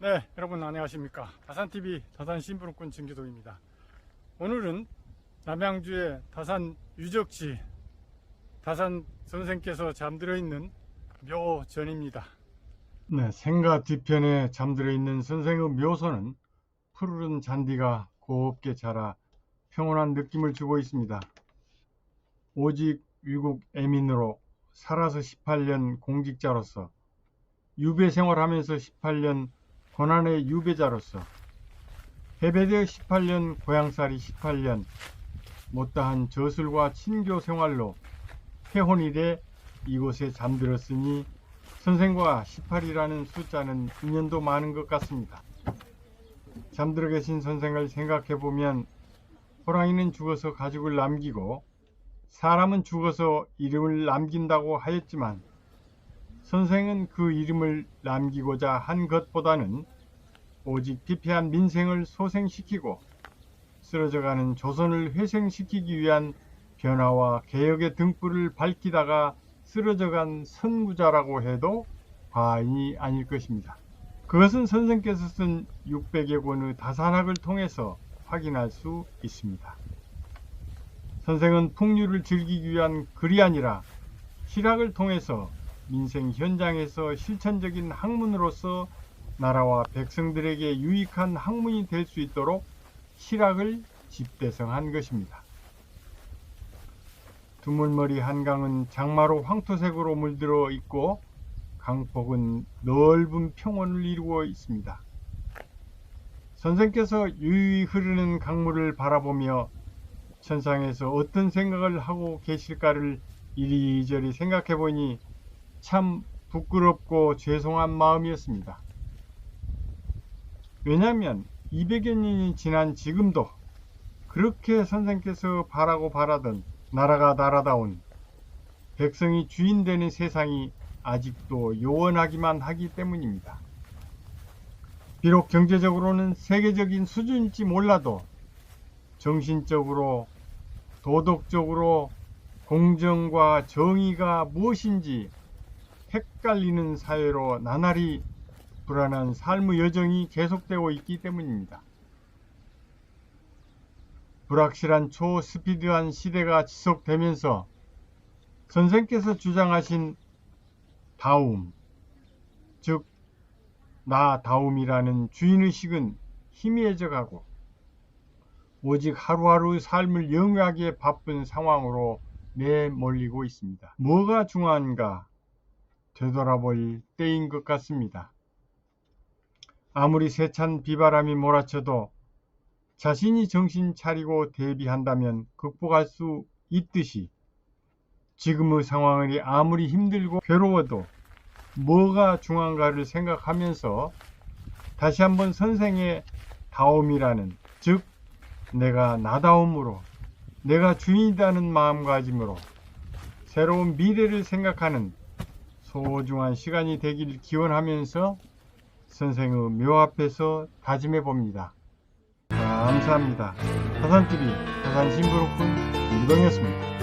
네, 여러분 안녕하십니까. 다산TV 다산 신부름꾼 진기동입니다. 오늘은 남양주의 다산 유적지 다산 선생께서 잠들어 있는 묘전입니다. 네, 생가 뒤편에 잠들어 있는 선생의 묘소는 푸르른 잔디가 곱게 자라 평온한 느낌을 주고 있습니다. 오직 위국 애민으로 살아서 18년 공직자로서 유배 생활하면서 18년 고난의 유배자로서 해배되어 18년 고향살이 18년 못다한 저술과 친교 생활로 해혼일에 이곳에 잠들었으니 선생과 18이라는 숫자는 인연도 많은 것 같습니다. 잠들어 계신 선생을 생각해 보면 호랑이는 죽어서 가죽을 남기고 사람은 죽어서 이름을 남긴다고 하였지만 선생은 그 이름을 남기고자 한 것보다는 오직 피폐한 민생을 소생시키고 쓰러져가는 조선을 회생시키기 위한 변화와 개혁의 등불을 밝히다가 쓰러져간 선구자라고 해도 과언이 아닐 것입니다. 그것은 선생께서 쓴 600여 권의 다산학을 통해서 확인할 수 있습니다. 선생은 풍류를 즐기기 위한 글이 아니라 실학을 통해서 민생 현장에서 실천적인 학문으로서 나라와 백성들에게 유익한 학문이 될 수 있도록 실학을 집대성한 것입니다. 두물머리 한강은 장마로 황토색으로 물들어 있고 강폭은 넓은 평원을 이루고 있습니다. 선생께서 유유히 흐르는 강물을 바라보며 천상에서 어떤 생각을 하고 계실까를 이리저리 생각해 보니 참 부끄럽고 죄송한 마음이었습니다. 왜냐하면 200여 년이 지난 지금도 그렇게 선생께서 바라고 바라던 나라가 나라다운 백성이 주인 되는 세상이 아직도 요원하기만 하기 때문입니다. 비록 경제적으로는 세계적인 수준일지 몰라도 정신적으로 도덕적으로 공정과 정의가 무엇인지 헷갈리는 사회로 나날이 불안한 삶의 여정이 계속되고 있기 때문입니다. 불확실한 초스피드한 시대가 지속되면서 선생께서 주장하신 다움, 즉, 나 다움이라는 주인의식은 희미해져 가고 오직 하루하루 삶을 영위하기에 바쁜 상황으로 내몰리고 있습니다. 뭐가 중요한가 되돌아볼 때인 것 같습니다. 아무리 세찬 비바람이 몰아쳐도 자신이 정신 차리고 대비한다면 극복할 수 있듯이 지금의 상황이 아무리 힘들고 괴로워도 뭐가 중요한가를 생각하면서 다시 한번 선생의 다움이라는 즉 내가 나다움으로 내가 주인이라는 마음가짐으로 새로운 미래를 생각하는 소중한 시간이 되길 기원하면서 선생의 묘 앞에서 다짐해 봅니다. 감사합니다. 다산TV 다산신부로군 김동이었습니다.